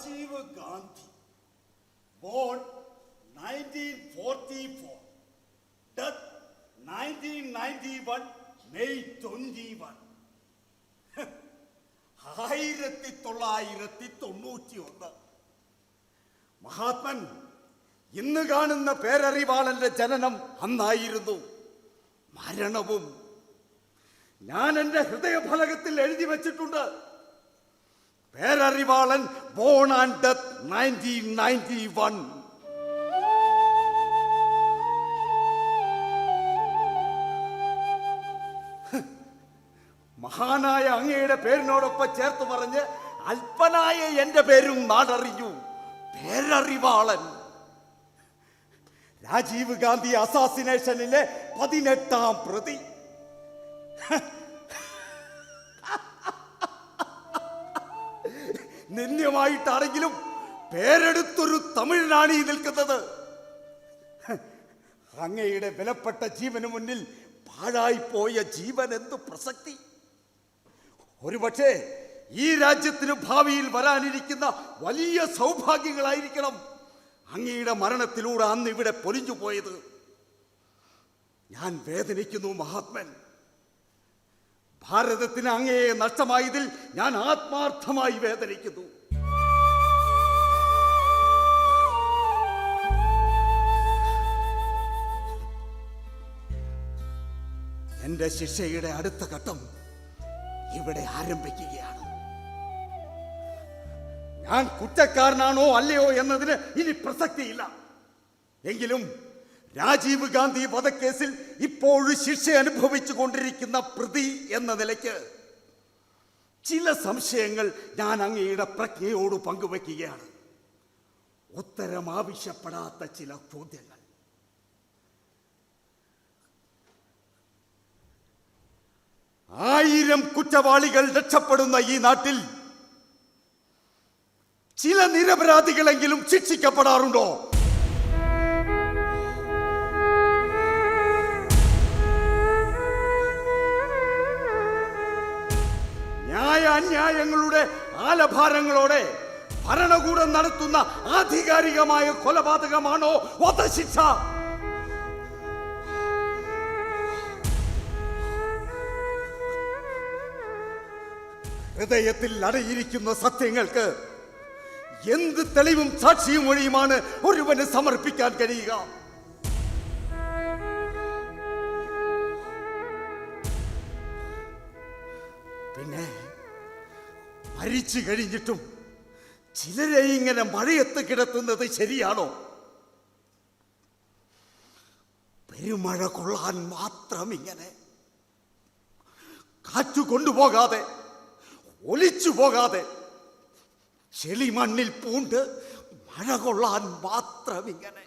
Rajiv Gandhi born nineteen forty four death nineteen ninety one May twenty one ആയിരത്തി തൊള്ളായിരത്തി തൊണ്ണൂറ്റി ഒന്ന് മഹാത്മൻ ഇന്ന് കാണുന്ന പേരറിവാളന്റെ ജനനം അന്നായിരുന്നു. മരണവും. ഞാൻ എന്റെ ഹൃദയഫലകത്തിൽ എഴുതി വച്ചിട്ടുണ്ട്. Perarivalan born and death nineteen ninety one മഹാനായ അങ്ങയുടെ പേരിനോടൊപ്പം ചേർത്ത് പറഞ്ഞ് അല്പനായ എന്റെ പേരും നാടറിഞ്ഞു പേരറിവാളൻ. രാജീവ് ഗാന്ധി അസാസിനേഷനിലെ പതിനെട്ടാം പ്രതി. നിന്ദ്യമായിട്ടാണെങ്കിലും പേരെടുത്തൊരു തമിഴനാണ് ഈ നിൽക്കുന്നത്. അങ്ങയുടെ വിലപ്പെട്ട ജീവന് മുന്നിൽ പാഴായിപ്പോയ ജീവൻ എന്തു പ്രസക്തി? ഒരുപക്ഷെ ഈ രാജ്യത്തിന് ഭാവിയിൽ വരാനിരിക്കുന്ന വലിയ സൗഭാഗ്യങ്ങളായിരിക്കണം അങ്ങയുടെ മരണത്തിലൂടെ അന്ന് ഇവിടെ പൊലിഞ്ഞു പോയത് ഞാൻ വേദനിക്കുന്നു മഹാത്മൻ. ഭാരതത്തിന് അങ്ങേ നഷ്ടമായതിൽ ഞാൻ ആത്മാർത്ഥമായി വേദനിക്കുന്നു. എന്റെ ശിക്ഷയുടെ അടുത്ത ഘട്ടം ഇവിടെ ആരംഭിക്കുകയാണ്. ഞാൻ കുറ്റക്കാരനാണോ അല്ലയോ എന്നതിന് ഇനി പ്രസക്തിയില്ല. എങ്കിലും രാജീവ് ഗാന്ധി വധക്കേസിൽ ഇപ്പോഴും ശിക്ഷ അനുഭവിച്ചു കൊണ്ടിരിക്കുന്ന പ്രതി എന്ന നിലയ്ക്ക് ചില സംശയങ്ങൾ ഞാൻ അങ്ങയുടെ പ്രജ്ഞയോട് പങ്കുവെക്കുകയാണ് ഉത്തരം ആവശ്യപ്പെടാത്ത ചില ചോദ്യങ്ങൾ. ആയിരം കുറ്റവാളികൾ രക്ഷപ്പെടുന്ന ഈ നാട്ടിൽ ചില നിരപരാധികളെങ്കിലും ശിക്ഷിക്കപ്പെടാറുണ്ടോ? ന്യായ അന്യായങ്ങളുടെ ആലഭാരങ്ങളോടെ ഭരണകൂടം നടത്തുന്ന ആധികാരികമായ കൊലപാതകമാണോ വധശിക്ഷ? ഹൃദയത്തിൽ അടയിരിക്കുന്ന സത്യങ്ങൾക്ക് എന്ത് തെളിവും സാക്ഷിയും വഴിയുമാണ് ഒരുവന് സമർപ്പിക്കാൻ കഴിയുക? പിന്നെ മരിച്ചു കഴിഞ്ഞിട്ടും ചിലരെ ഇങ്ങനെ മഴയത്ത് കിടത്തുന്നത് ശരിയാണോ? പെരുമഴ കൊള്ളാൻ മാത്രം ഇങ്ങനെ കാറ്റു കൊണ്ടുപോകാതെ ഒലിച്ചു പോകാതെ ചെളിമണ്ണിൽ പൂണ്ട് മഴ കൊള്ളാൻ മാത്രം ഇങ്ങനെ